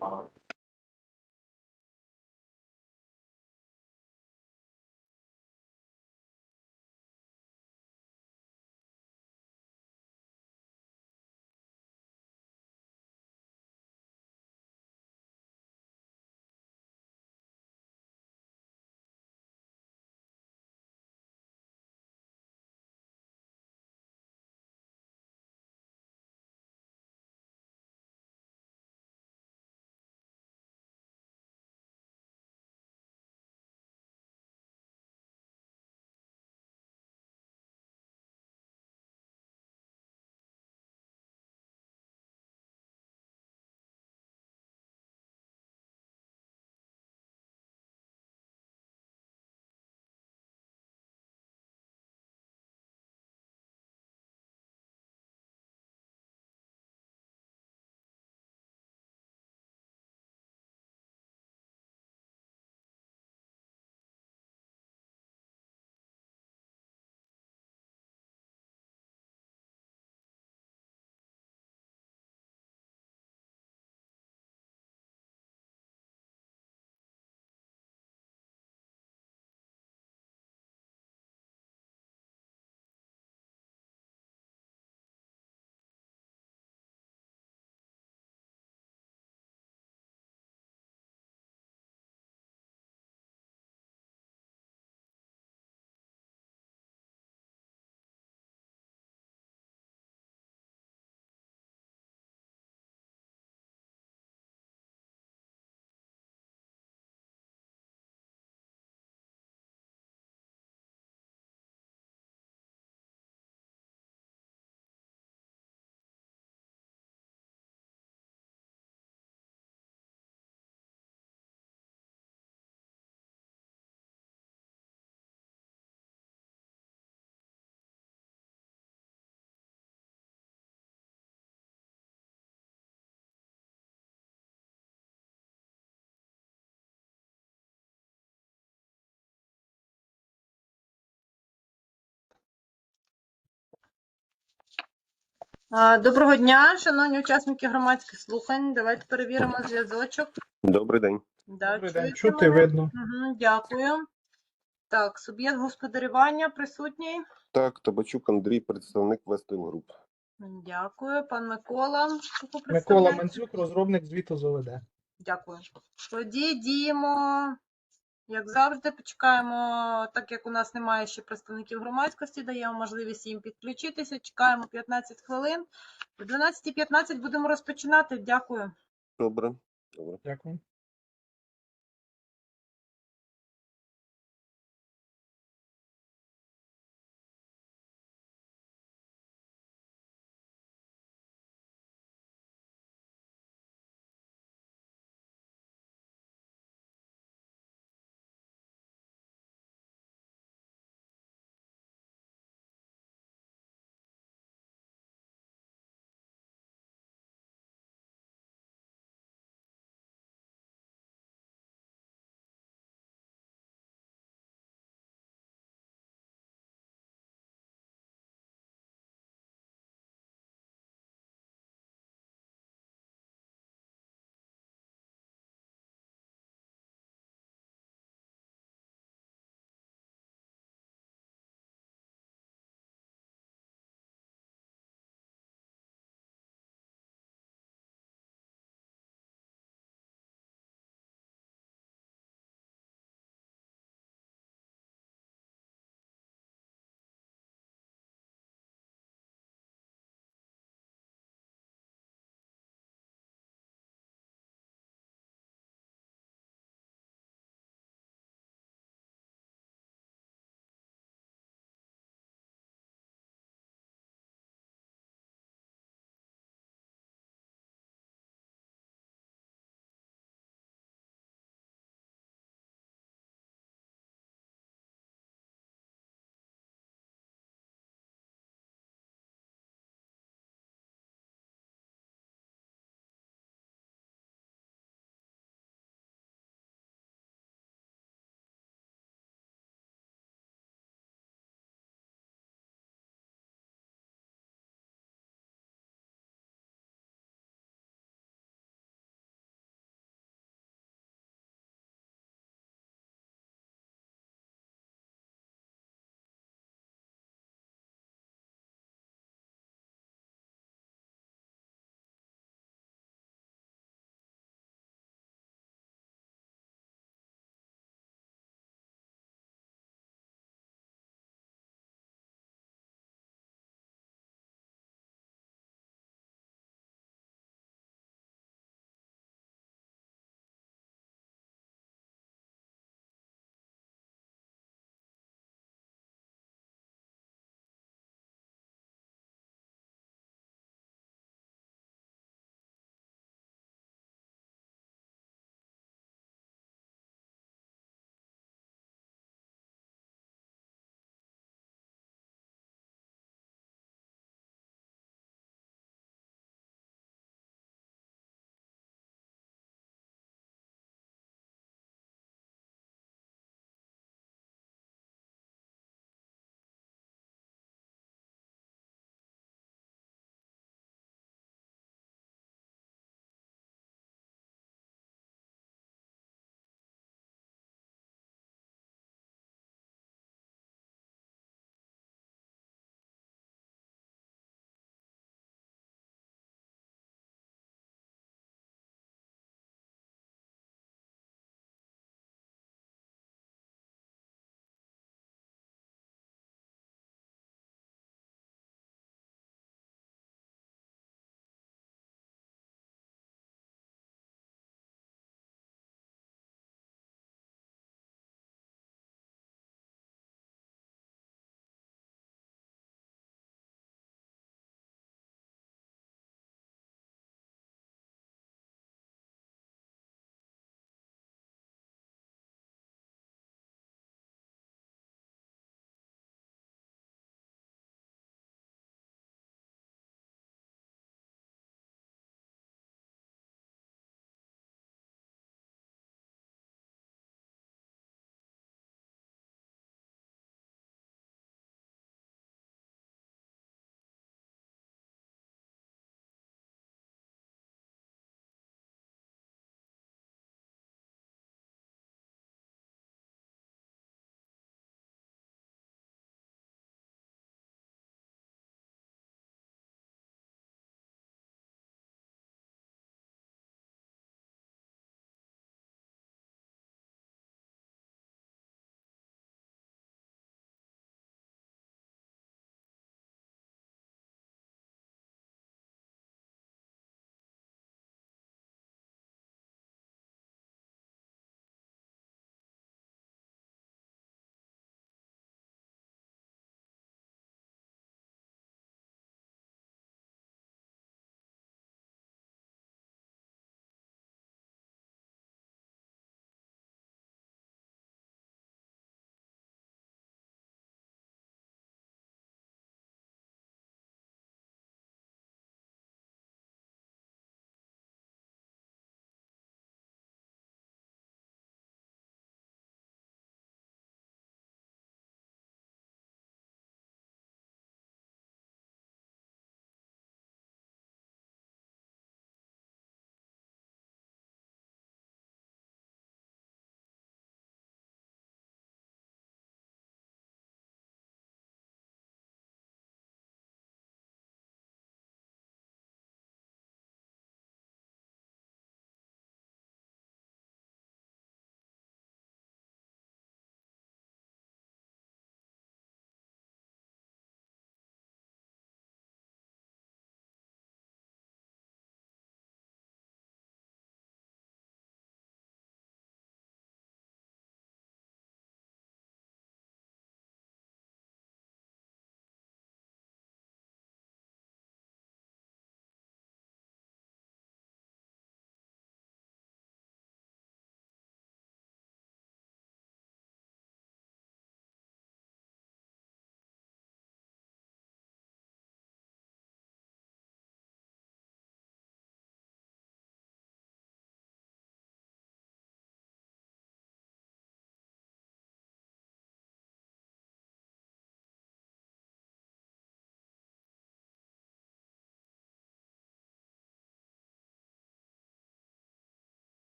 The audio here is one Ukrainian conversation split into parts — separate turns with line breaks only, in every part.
А, Доброго дня, шановні учасники громадських слухань. Давайте перевіримо зв'язочок.
Добрий день.
Да,
Добрий день, чути,
мене?
видно.
Мгм, дякую. Так, суб'єкт господарювання присутній.
Так, Табачук Андрій, представник Вестил Груп.
Дякую. Пан Микола.
Микола? Манцюк, розробник звіту з ОВД.
Дякую. Тоді діємо, як завжди, почекаємо, так як у нас немає ще представників громадськості, даємо можливість їм підключитися. Чекаємо 15 хвилин. В 12.15 будемо розпочинати. Дякую.
Добре. Добре.
Дякую.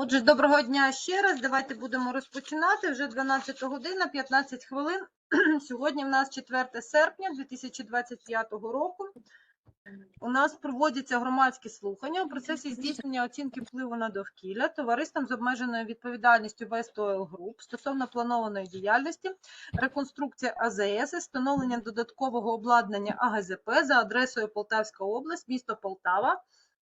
Отже, доброго дня ще раз. Давайте будемо розпочинати. Вже 12 година, 15 хвилин. Сьогодні в нас 4 серпня 2025 року. У нас проводяться громадські слухання у процесі здійснення оцінки впливу на довкілля товариством з обмеженою відповідальністю West Oil Group стосовно планованої діяльності, реконструкція АЗС, встановлення додаткового обладнання АГЗП за адресою Полтавська область, місто Полтава,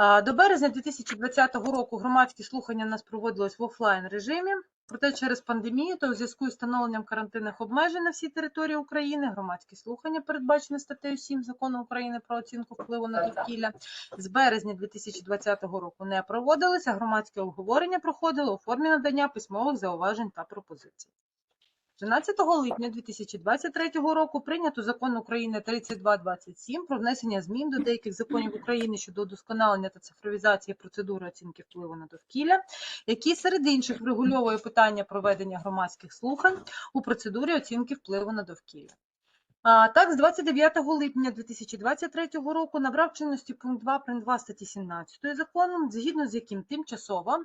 До березня 2020 року громадські слухання у нас проводились в офлайн режимі. Проте через пандемію та у зв'язку із встановленням карантинних обмежень на всій території України громадські слухання, передбачені статтею 7 закону України про оцінку впливу на довкілля, з березня 2020 року не проводилися. Громадське обговорення проходило у формі надання письмових зауважень та пропозицій. 13 липня 2023 року прийнято закон України 3227 про внесення змін до деяких законів України щодо удосконалення та цифровізації процедури оцінки впливу на довкілля, який серед інших врегульовує питання проведення громадських слухань у процедурі оцінки впливу на довкілля. А, Так, з 29 липня 2023 року набрав чинності пункт 2 прим. 2 статті 17 закону, згідно з яким тимчасово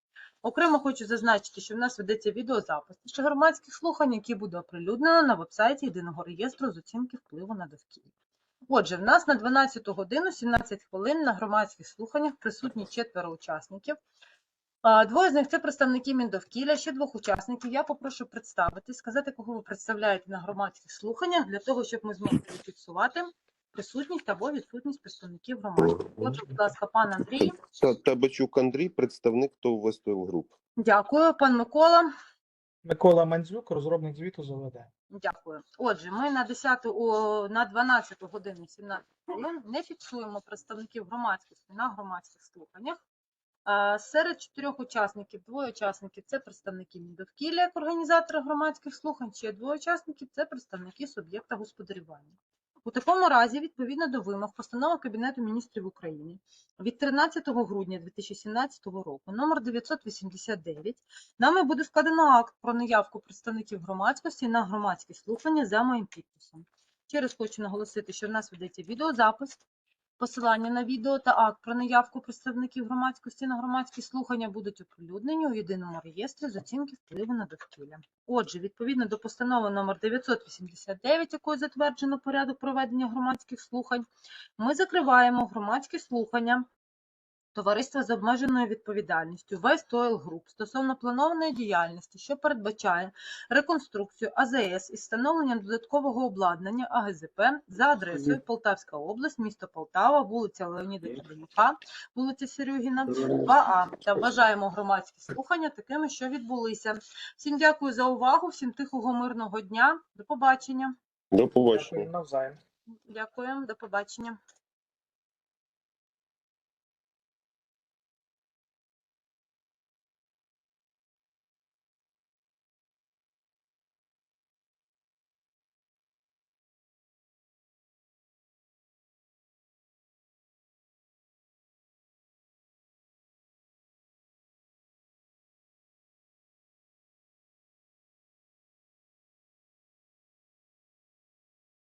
Окремо хочу зазначити, що в нас ведеться відеозапис ще громадських слухань, які буде оприлюднено на вебсайті єдиного реєстру з оцінки впливу на довкілля. Отже, в нас на 12 годину 17 хвилин на громадських слуханнях присутні четверо учасників. Двоє з них це представники Міндовкілля, ще двох учасників. Я попрошу представити, сказати, кого ви представляєте на громадських слуханнях, для того, щоб ми змогли фіксувати присутність або відсутність представників громади. Отже, будь ласка, пан Андрій.
Та- Табачук Андрій, представник ТОВ Oil Group.
Дякую, пан Микола.
Микола Мандзюк, розробник звіту з ОВД.
Дякую. Отже, ми на 10 о, на 12 годину 17 хвилин не фіксуємо представників громадськості на громадських слуханнях. Серед чотирьох учасників, двоє учасників це представники Міндовкілля як організатори громадських слухань, ще двоє учасників це представники суб'єкта господарювання. У такому разі, відповідно до вимог постанови Кабінету міністрів України від 13 грудня 2017 року, номер 989, нами буде складено акт про неявку представників громадськості на громадські слухання за моїм підписом. Ще раз хочу наголосити, що в нас ведеться відеозапис. Посилання на відео та акт про наявку представників громадськості на громадські слухання будуть оприлюднені у єдиному реєстрі з оцінки впливу на довкілля. Отже, відповідно до постанови номер 989, якою затверджено порядок проведення громадських слухань, ми закриваємо громадські слухання Товариства з обмеженою відповідальністю West Oil Group стосовно планованої діяльності, що передбачає реконструкцію АЗС із встановленням додаткового обладнання АГЗП за адресою Полтавська область, місто Полтава, вулиця Леоніда Каденюка, вулиця Серюгіна, 2А. Та вважаємо громадські слухання такими, що відбулися. Всім дякую за увагу, всім тихого мирного дня. До побачення.
До побачення.
Дякую навзаєм.
Дякую, до побачення.